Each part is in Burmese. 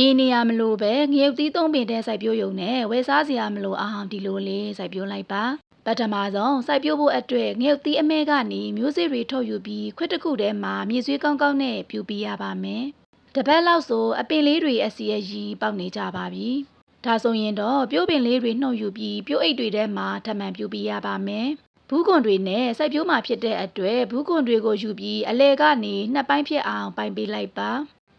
မြေနေရမလို့ပဲငရုတ်သီးသုံးပင်တဲ့စိုက်ပျိုးရုံနဲ့ဝယ်စားစရာမလို့အောင်ဒီလိုလေးစိုက်ပျိုးလိုက်ပါပထမဆုံးစိုက်ပျိုးဖို့အတွက်ငရုတ်သီးအမဲကနေမျိုးစေ့တွေထုတ်ယူပြီးခွက်တစ်ခုထဲမှာမြေဆွေးကောင်းကောင်းနဲ့ပြူပြရပါမယ်တစ်ပတ်လောက်ဆိုအပင်လေးတွေအစီအရီပေါက်နေကြပါပြီဒါဆိုရင်တော့ပြိုးပင်လေးတွေနှုတ်ယူပြီးပြိုးအိတ်တွေထဲမှာထပ်မံပြူပြရပါမယ်ဘူးကွန်တွေနဲ့စိုက်ပျိုးမှာဖြစ်တဲ့အတွက်ဘူးကွန်တွေကိုယူပြီးအလဲကနေနှစ်ပိုင်းဖြစ်အောင်ပိုင်ပေးလိုက်ပါ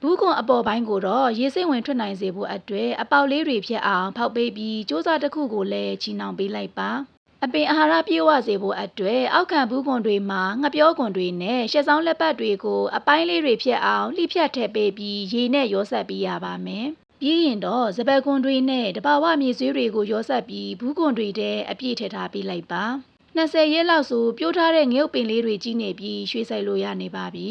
ဘူးကွန်အပေါ်ပိုင်းကိုတော့ရေစိမ့်ဝင်ထွက်နိုင်စေဖို့အတွက်အပေါက်လေးတွေဖြစ်အောင်ဖောက်ပေးပြီးစ조사တစ်ခုကိုလည်းချီနှောင်ပေးလိုက်ပါအပင်အာဟာရပြည့်ဝစေဖို့အတွက်အောက်ခံဘူးကွန်တွေမှာငပြောကွန်တွေနဲ့ရှက်ဆောင်လက်ပတ်တွေကိုအပိုင်းလေးတွေဖြစ်အောင်လှိဖြတ်ထည့်ပေးပြီးရေနဲ့ရောဆက်ပေးရပါမယ်ပြီးရင်တော့စပက်ကွန်တွေနဲ့တဘာဝမြေဆွေးတွေကိုရောဆက်ပြီးဘူးကွန်တွေထဲအပြည့်ထည့်ထားပေးလိုက်ပါ20ရက်လောက်ဆိုပြိုးထားတဲ့ငရုတ်ပင်လေးတွေကြီးနေပြီးရွှေ့ဆိုင်လို့ရနေပါပြီ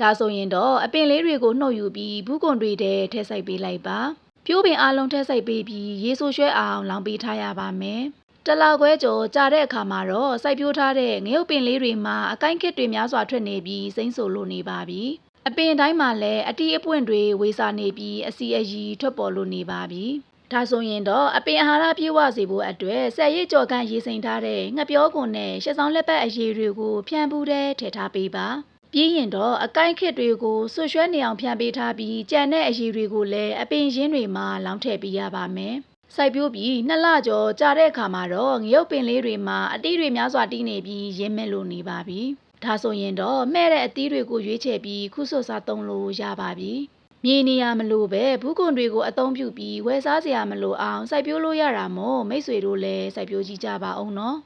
ဒါဆိုရင်တော့အပင်လေးတွေကိုနှုတ်ယူပြီးဘူးကွန်တွေထဲထည့်ဆိုင်ပေးလိုက်ပါပြိုးပင်အလုံးထည့်ဆိုင်ပေးပြီးရေဆိုရွှဲအောင်လောင်ပေးထားရပါမယ်တလာခွဲကျော်ကြာတဲ့အခါမှာတော့စိုက်ပျိုးထားတဲ့ငရုတ်ပင်လေးတွေမှာအကိုင်းခစ်တွေများစွာထွက်နေပြီးစိမ့်ဆိုလို့နေပါပြီအပင်တိုင်းမှာလည်းအတီးအပွင့်တွေဝေစာနေပြီးအစီအရီထွက်ပေါ်လို့နေပါပြီဒါဆိုရင်တော့အပင်အာဟာရပြည့်ဝစေဖို့အတွက်ဆက်ရည်ကြော်ကန်ရေးစိမ်ထားတဲ့ငှက်ပြောကွန်နဲ့ရှက်ဆောင်လက်ပတ်အရည်တွေကိုဖြန့်ပူးတဲ့ထည့်ထားပေးပါ ပြီးရင်တော့အကိုင်းခစ်တွေကိုဆွရွှဲနေအောင်ဖြန့်ပေးထားပြီးကြံတဲ့အရည်တွေကိုလည်းအပင်ရင်းတွေမှာလောင်းထည့်ပေးရပါမယ်။စိုက်ပျိုးပြီးနှစ်လကျော်ကြာတဲ့အခါမှာတော့ငရုတ်ပင်လေးတွေမှာအတီးတွေများစွာတီးနေပြီးရင်းမဲ့လို့နေပါပြီ။ဒါဆိုရင်တော့မဲ့တဲ့အတီးတွေကိုရွေးချယ်ပြီးခုဆွတ်စားသုံးလို့ရပါပြီ။မြေနေရမလို့ပဲဘူးကွန်တွေကိုအသုံးပြုပြီးဝယ်စားစရာမလိုအောင်စိုက်ပျိုးလို့ရတာမို့မိတ်ဆွေတို့လည်းစိုက်ပျိုးကြည့်ကြပါအောင်နော်။